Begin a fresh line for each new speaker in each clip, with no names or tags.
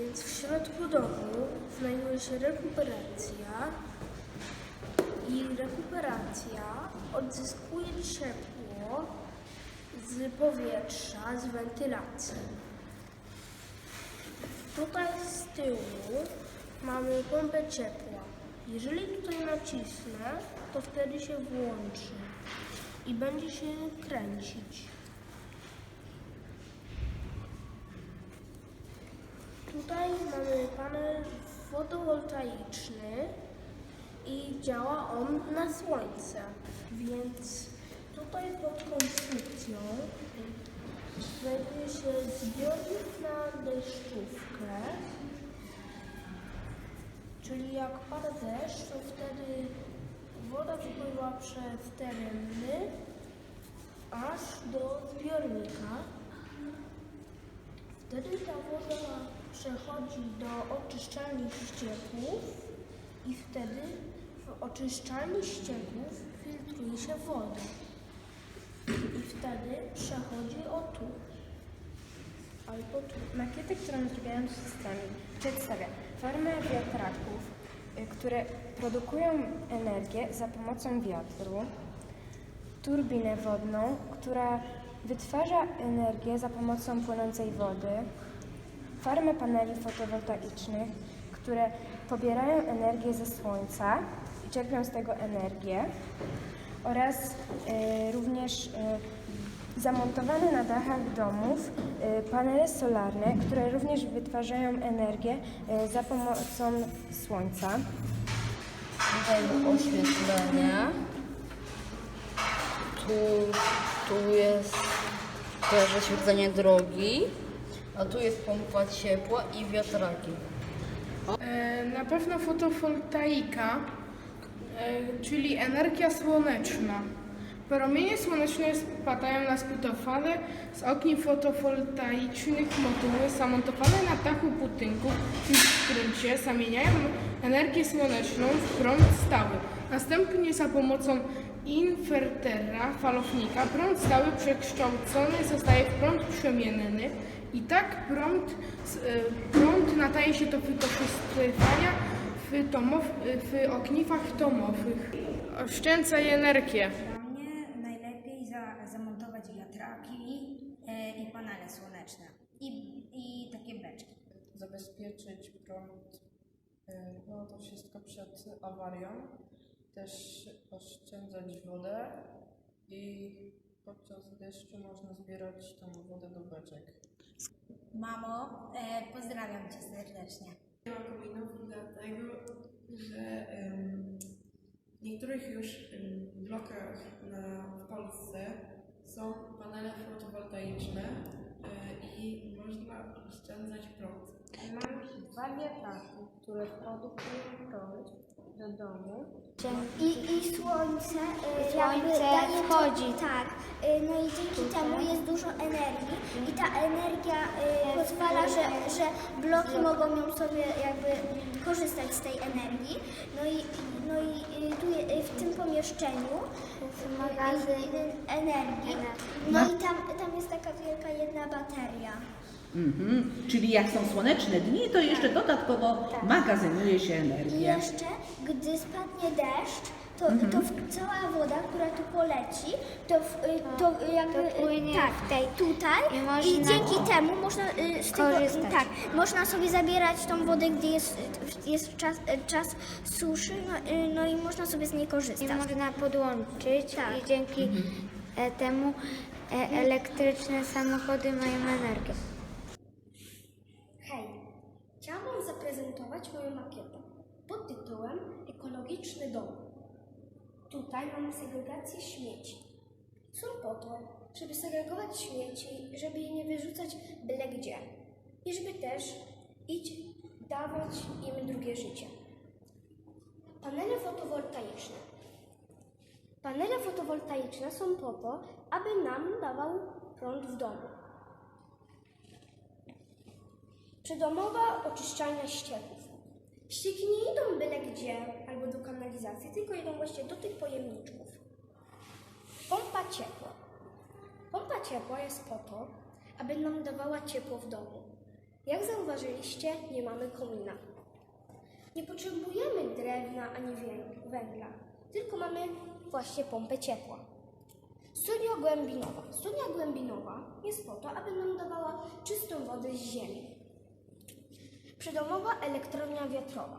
Więc w środku domu znajduje się rekuperacja i rekuperacja odzyskuje ciepło z powietrza, z wentylacji. Tutaj z tyłu mamy pompę ciepła. Jeżeli tutaj nacisnę, to wtedy się włączy i będzie się kręcić. Tutaj mamy panel fotowoltaiczny i działa on na słońce, więc tutaj pod konstrukcją znajduje się zbiornik na deszczówkę, czyli jak pada deszcz, to wtedy woda wypływa przez te rynny aż do zbiornika. Wtedy przechodzi do oczyszczalni ścieków i wtedy w oczyszczalni ścieków filtruje się wodę. I wtedy przechodzi o tu. Albo tu.
Makietę, którą zrobiłam z systemem, przedstawia formę wiatraków, y, które produkują energię za pomocą wiatru, turbinę wodną, która wytwarza energię za pomocą płynącej wody, farmę paneli fotowoltaicznych, które pobierają energię ze słońca i czerpią z tego energię oraz y, również y, zamontowane na dachach domów y, panele solarne, które również wytwarzają energię y, za pomocą słońca.
Tutaj oświetlenie. Tu, tu jest też oświetlenie drogi. A tu jest pompa ciepła i wiatraki.
E, Na pewno fotowoltaika, e, czyli energia słoneczna. Promienie słoneczne spadają na spytofale z okien fotowoltaicznych moduły zamontowane na dachu budynku, w skrócie zamieniają energię słoneczną w prąd stały. Następnie za pomocą inwertera falownika prąd stały przekształcony zostaje w prąd przemienny i tak prąd, e, prąd nadaje się do wykorzystywania w, domow, w ogniwach domowych. Oszczędzaj energię.
Dla mnie najlepiej za, zamontować wiatraki e, i panele słoneczne i, i takie beczki.
zabezpieczyć prąd, no to wszystko przed awarią, też oszczędzać wodę i podczas deszczu można zbierać tą wodę do beczek.
Mamo, e, pozdrawiam Cię serdecznie.
Nie ma kominów dlatego, że em, w niektórych już em, blokach na, w Polsce są panele fotowoltaiczne e, i można oszczędzać prąd.
Mam dwa wiatraki, które produkują prąd do domu.
I, i słońce, y,
Słońce
jakby daje
wchodzi.
Tak, y, no i dzięki temu jest dużo energii i ta energia y, pozwala, że, że bloki mogą ją sobie jakby korzystać z tej energii. No i, no i y, tu je- y, w tym pomieszczeniu y,
magazyn
energii. No i tam, tam jest taka wielka jedna bateria.
Mhm. Czyli jak są słoneczne dni, to jeszcze dodatkowo magazynuje się
I
energię.
jeszcze, gdy spadnie deszcz, to, to w, cała woda, która tu poleci, to, w, y, to jakby
to płynie
y, tak,
tej-
tutaj
i
i,
można
dzięki temu można y, z tego,
korzystać.
tak, można sobie zabierać tą wodę, gdy jest, y, jest czas, y, czas suszy, no, y, no i można sobie z niej
I
korzystać.
można podłączyć
Tak.
i dzięki e, temu e, elektryczne samochody mają energię.
Ekologiczny dom. Tutaj mamy segregację śmieci. Są po to, żeby segregować śmieci, żeby je nie wyrzucać byle gdzie i żeby też iść dawać im drugie życie. Panele fotowoltaiczne. Panele fotowoltaiczne są po to, aby nam dawał prąd w domu. Przydomowa oczyszczalnia ścieków. Ścieki nie idą byle gdzie albo do kanalizacji, tylko idą właśnie do tych pojemniczków. Pompa ciepła. Pompa ciepła jest po to, aby nam dawała ciepło w domu. Jak zauważyliście, nie mamy komina. Nie potrzebujemy drewna ani węgla, tylko mamy właśnie pompę ciepła. Studnia głębinowa. Studnia głębinowa jest po to, aby nam dawała czystą wodę z ziemi. Przydomowa elektrownia wiatrowa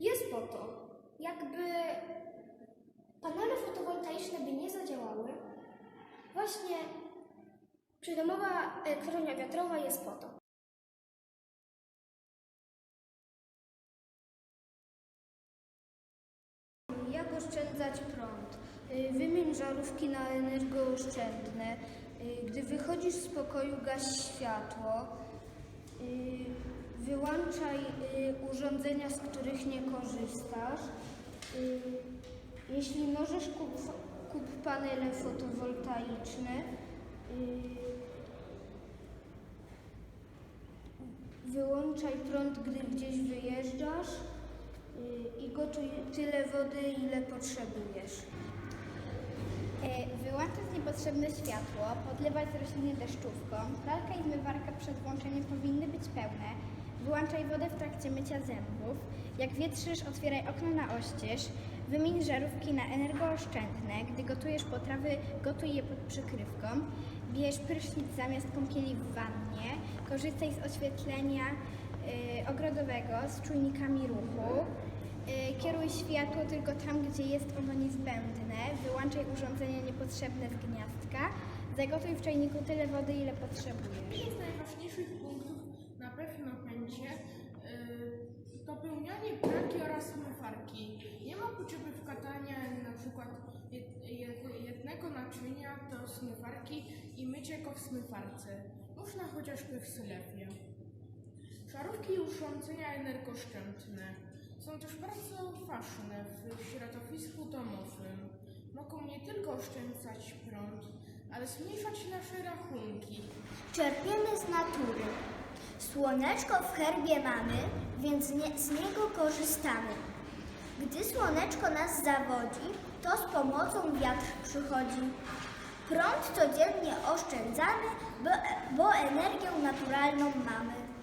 jest po to, jakby panele fotowoltaiczne by nie zadziałały. Właśnie przydomowa elektrownia wiatrowa jest po to.
Jak oszczędzać prąd? Y, Wymień żarówki na energooszczędne. Y, Gdy wychodzisz z pokoju, gaś światło. Wyłączaj y, urządzenia, z których nie korzystasz. Y, Jeśli możesz, kup, kup panele fotowoltaiczne. Y, Wyłączaj prąd, gdy gdzieś wyjeżdżasz i gotuj tyle wody, ile potrzebujesz.
E, Wyłączać niepotrzebne światło, podlewać rośliny deszczówką, pralka i zmywarka przed włączeniem powinny być pełne. Wyłączaj wodę w trakcie mycia zębów. Jak wietrzysz, otwieraj okno na oścież. Wymień żarówki na energooszczędne. Gdy gotujesz potrawy, gotuj je pod przykrywką. Bierz prysznic zamiast kąpieli w wannie. Korzystaj z oświetlenia e, ogrodowego z czujnikami ruchu. Y, Kieruj światło tylko tam, gdzie jest ono niezbędne. Wyłączaj urządzenia niepotrzebne z gniazdka. Zagotuj w czajniku tyle wody, ile potrzebujesz.
Jednym z najważniejszych punktów na pewno będzie yy, dopełnianie pralki oraz zmywarki. Nie ma potrzeby wkładania na przykład jed, jed, jednego naczynia do zmywarki i mycie go w zmywarce. Można chociażby w zlewie. Żarówki i urządzenia energooszczędne są też bardzo ważne w środowisku domowym. Mogą nie tylko oszczędzać prąd, ale zmniejszać nasze rachunki.
Czerpiemy z natury. Słoneczko w herbie mamy, więc nie, z niego korzystamy. Gdy słoneczko nas zawodzi, to z pomocą wiatr przychodzi. Prąd codziennie oszczędzamy, bo, bo energię naturalną mamy.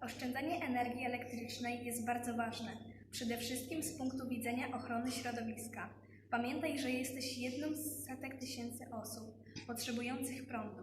Oszczędzanie energii elektrycznej jest bardzo ważne, przede wszystkim z punktu widzenia ochrony środowiska. Pamiętaj, że jesteś jedną z setek tysięcy osób potrzebujących prądu.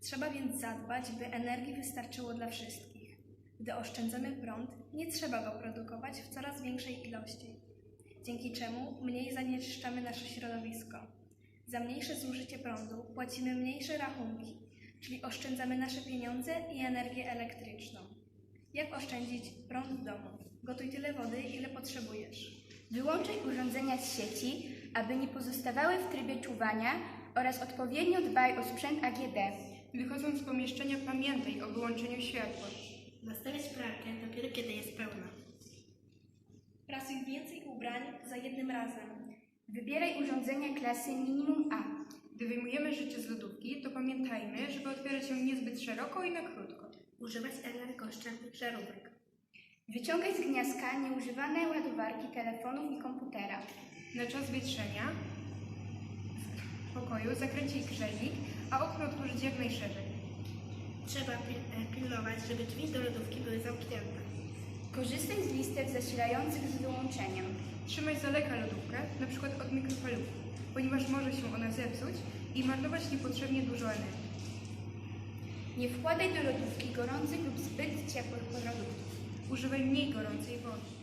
Trzeba więc zadbać, by energii wystarczyło dla wszystkich. Gdy oszczędzamy prąd, nie trzeba go produkować w coraz większej ilości, dzięki czemu mniej zanieczyszczamy nasze środowisko. Za mniejsze zużycie prądu płacimy mniejsze rachunki, czyli oszczędzamy nasze pieniądze i energię elektryczną. Jak oszczędzić prąd w domu? Gotuj tyle wody, ile potrzebujesz.
Wyłączaj urządzenia z sieci, aby nie pozostawały w trybie czuwania oraz odpowiednio dbaj o sprzęt AGD.
Wychodząc z pomieszczenia pamiętaj o wyłączeniu światła.
Nastawiać pralkę dopiero kiedy jest pełna.
Prasuj więcej ubrań za jednym razem.
Wybieraj urządzenia klasy minimum A.
Gdy wyjmujemy rzeczy z lodówki, to pamiętajmy, żeby otwierać ją niezbyt szeroko i na krótko.
Używać energooszczędnych żarówek.
Wyciągaj z gniazdka nieużywane ładowarki telefonów i komputera.
Na czas wietrzenia w pokoju zakręcić grzejnik, a okno otworzyć jak najszerzej.
Trzeba pil- e, pilnować, żeby drzwi do lodówki były zamknięte.
Korzystaj z listek zasilających z wyłączeniem.
Trzymaj z daleka lodówkę, przykład od mikrofalówki, ponieważ może się ona zepsuć i marnować niepotrzebnie dużo energii.
Nie wkładaj do lodówki gorących lub zbyt ciepłych produktów.
Używaj mniej gorącej wody.